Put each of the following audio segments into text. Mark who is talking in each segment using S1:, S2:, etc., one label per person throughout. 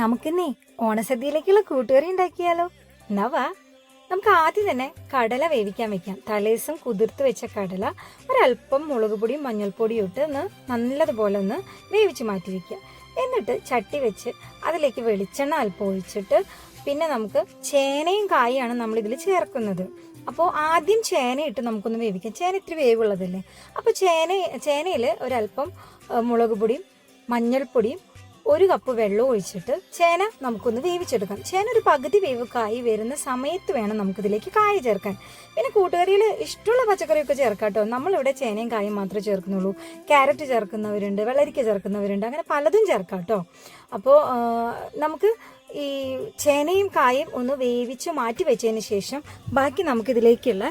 S1: നമുക്കിന്നേ ഓണസദ്യയിലേക്കുള്ള കൂട്ടുകറി ഉണ്ടാക്കിയാലോ? എന്നാ വാ. നമുക്ക് ആദ്യം തന്നെ കടല വേവിക്കാൻ വെക്കാം. തലേസം കുതിർത്ത് വെച്ച കടല ഒരല്പം മുളക് പൊടിയും മഞ്ഞൾപ്പൊടിയും ഇട്ട് ഒന്ന് നല്ലതുപോലെ ഒന്ന് വേവിച്ച് മാറ്റി വെക്കുക. എന്നിട്ട് ചട്ടി വെച്ച് അതിലേക്ക് വെളിച്ചെണ്ണ അല്പം ഒഴിച്ചിട്ട് പിന്നെ നമുക്ക് ചേനയും കായാണ് നമ്മൾ ഇതിൽ ചേർക്കുന്നത്. അപ്പോൾ ആദ്യം ചേന ഇട്ട് നമുക്കൊന്ന് വേവിക്കാം. ചേന ഇത്തിരി വേവുള്ളതല്ലേ? അപ്പോൾ ചേന ചേനയിൽ ഒരല്പം മുളക് പൊടിയും മഞ്ഞൾപ്പൊടിയും ഒരു കപ്പ് വെള്ളം ഒഴിച്ചിട്ട് ചേന നമുക്കൊന്ന് വേവിച്ചെടുക്കാം. ചേന ഒരു പകുതി വേവ് കായി വരുന്ന സമയത്ത് വേണം നമുക്കിതിലേക്ക് കായ ചേർക്കാൻ. പിന്നെ കൂട്ടുകറിയിൽ ഇഷ്ടമുള്ള പച്ചക്കറിയൊക്കെ ചേർക്കാം കേട്ടോ നമ്മളിവിടെ ചേനയും കായും മാത്രമേ ചേർക്കുന്നുള്ളൂ. ക്യാരറ്റ് ചേർക്കുന്നവരുണ്ട് വെള്ളരിക്ക ചേർക്കുന്നവരുണ്ട് അങ്ങനെ പലതും ചേർക്കാം കേട്ടോ അപ്പോൾ നമുക്ക് ഈ ചേനയും കായും ഒന്ന് വേവിച്ച് മാറ്റി വെച്ചതിന് ശേഷം ബാക്കി നമുക്കിതിലേക്കുള്ള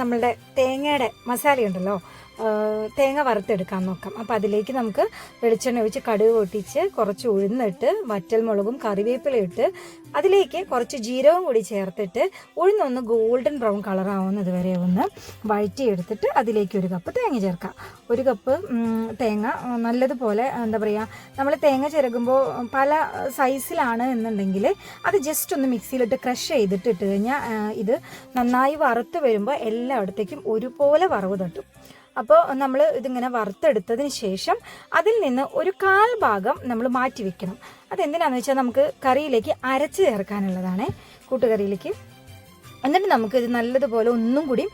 S1: നമ്മളുടെ തേങ്ങയുടെ മസാലയുണ്ടല്ലോ. തേങ്ങ വറുത്തെടുക്കാൻ നോക്കാം. അപ്പോൾ അതിലേക്ക് നമുക്ക് വെളിച്ചെണ്ണ ഒഴിച്ച് കടുക് പൊട്ടിച്ച് കുറച്ച് ഉഴുന്നിട്ട് വറ്റൽ മുളകും കറിവേപ്പിലയും ഇട്ട് അതിലേക്ക് കുറച്ച് ജീരകവും കൂടി ചേർത്തിട്ട് ഉഴുന്നൊന്ന് ഗോൾഡൻ ബ്രൗൺ കളർ ആവുന്നത് വരെ ഒന്ന് വഴറ്റിയെടുത്തിട്ട് അതിലേക്ക് ഒരു കപ്പ് തേങ്ങ ചേർക്കാം. ഒരു കപ്പ് തേങ്ങ നല്ലതുപോലെ എന്താ പറയുക നമ്മൾ തേങ്ങ ചിരകുമ്പോൾ പല സൈസിലാണ് എന്നുണ്ടെങ്കിൽ അത് ജസ്റ്റ് ഒന്ന് മിക്സിയിലിട്ട് ക്രഷ് ചെയ്തിട്ട് ഇട്ട് കഴിഞ്ഞാൽ ഇത് നന്നായി വറുത്ത് വരുമ്പോൾ എല്ലായിടത്തേക്കും ഒരുപോലെ വറവ് തട്ടും. അപ്പോൾ നമ്മൾ ഇതിങ്ങനെ വറുത്തെടുത്തതിന് ശേഷം അതിൽ നിന്ന് ഒരു കാൽ ഭാഗം നമ്മൾ മാറ്റി വെക്കണം. അതെന്തിനാന്ന് വെച്ചാൽ നമുക്ക് കറിയിലേക്ക് അരച്ച് ചേർക്കാനുള്ളതാണ് കൂട്ടുകറിയിലേക്ക്. എന്നിട്ട് നമുക്ക് ഇത് നല്ലതുപോലെ ഒന്നും കൂടി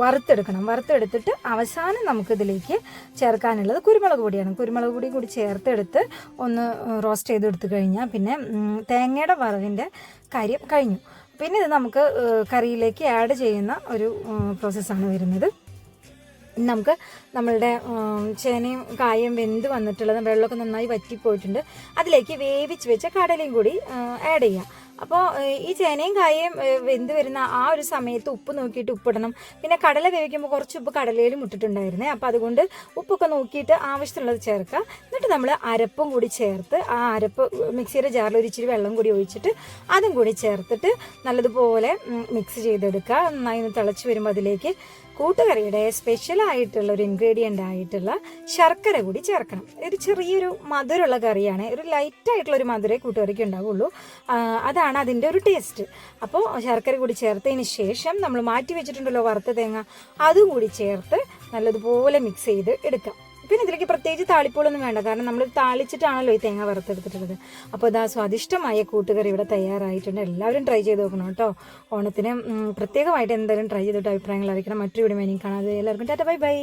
S1: വറുത്തെടുക്കണം. വറുത്തെടുത്തിട്ട് അവസാനം നമുക്കിതിലേക്ക് ചേർക്കാനുള്ളത് കുരുമുളക് പൊടിയാണ്. കുരുമുളക് പൊടിയും കൂടി ചേർത്തെടുത്ത് ഒന്ന് റോസ്റ്റ് ചെയ്തെടുത്ത് കഴിഞ്ഞാൽ പിന്നെ തേങ്ങയുടെ വറവിന്റെ കാര്യം കഴിഞ്ഞു. പിന്നെ ഇത് നമുക്ക് കറിയിലേക്ക് ആഡ് ചെയ്യുന്ന ഒരു പ്രോസസ്സാണ് വരുന്നത്. നമുക്ക് നമ്മളുടെ ചേനയും കായും വെന്ത് വന്നിട്ടുള്ളത് വെള്ളമൊക്കെ നന്നായി വറ്റിപ്പോയിട്ടുണ്ട്. അതിലേക്ക് വേവിച്ച് വെച്ച കടലയും കൂടി ആഡ് ചെയ്യാം. അപ്പോൾ ഈ ചേനയും കായയും വെന്ത് വരുന്ന ആ ഒരു സമയത്ത് ഉപ്പ് നോക്കിയിട്ട് ഉപ്പിടണം. പിന്നെ കടല വേവിക്കുമ്പോൾ കുറച്ച് ഉപ്പ് കടലയിലും ഇട്ടിട്ടുണ്ടായിരുന്നേ. അപ്പോൾ അതുകൊണ്ട് ഉപ്പൊക്കെ നോക്കിയിട്ട് ആവശ്യമുള്ളത് ചേർക്കുക എന്നിട്ട് നമ്മൾ അരപ്പും കൂടി ചേർത്ത് ആ അരപ്പ് മിക്സിയുടെ ജാറിൽ ഒരു ഇച്ചിരി വെള്ളം കൂടി ഒഴിച്ചിട്ട് അതും കൂടി ചേർത്തിട്ട് നല്ലതുപോലെ മിക്സ് ചെയ്തെടുക്കുക. നന്നായി ഒന്ന് തിളച്ച് വരുമ്പോൾ അതിലേക്ക് കൂട്ടുകറിയുടെ സ്പെഷ്യൽ ആയിട്ടുള്ള ഒരു ഇൻഗ്രീഡിയന്റ് ആയിട്ടുള്ള ശർക്കര കൂടി ചേർക്കണം. ഒരു ചെറിയൊരു മധുരമുള്ള കറിയാണ്. ഒരു ലൈറ്റ് ആയിട്ടുള്ള ഒരു മധുരേ കൂട്ടുകറിക്ക് ഉണ്ടാവുള്ളൂ. അതാണ് അതിന്റെ ഒരു ടേസ്റ്റ് അപ്പോൾ ശർക്കര കൂടി ചേർത്തതിന് ശേഷം നമ്മൾ മാറ്റി വെച്ചിട്ടുണ്ടല്ലോ വറുത്ത തേങ്ങ അതും കൂടി ചേർത്ത് നല്ലതുപോലെ മിക്സ് ചെയ്ത് എടുക്കാം. പിന്നെ ഇതിലേക്ക് പ്രത്യേകിച്ച് താളിപ്പോളൊന്നും വേണ്ട. കാരണം നമ്മൾ താളിച്ചിട്ടാണല്ലോ ഈ തേങ്ങ വറുത്തെടുത്തിട്ടുള്ളത്. അപ്പോൾ ഇതാ സ്വാദിഷ്ടമായ കൂട്ടുകറി ഇവിടെ തയ്യാറായിട്ടുണ്ട്. എല്ലാവരും ട്രൈ ചെയ്ത് നോക്കണം കേട്ടോ. ഓണത്തിന് പ്രത്യേകമായിട്ട് എന്തായാലും ട്രൈ ചെയ്തിട്ട് അഭിപ്രായങ്ങൾ അറിയിക്കണം. മറ്റൊരു വീഡിയോ ഇനിയും കാണാതെ എല്ലാവർക്കും ടാറ്റ ബൈ ബൈ.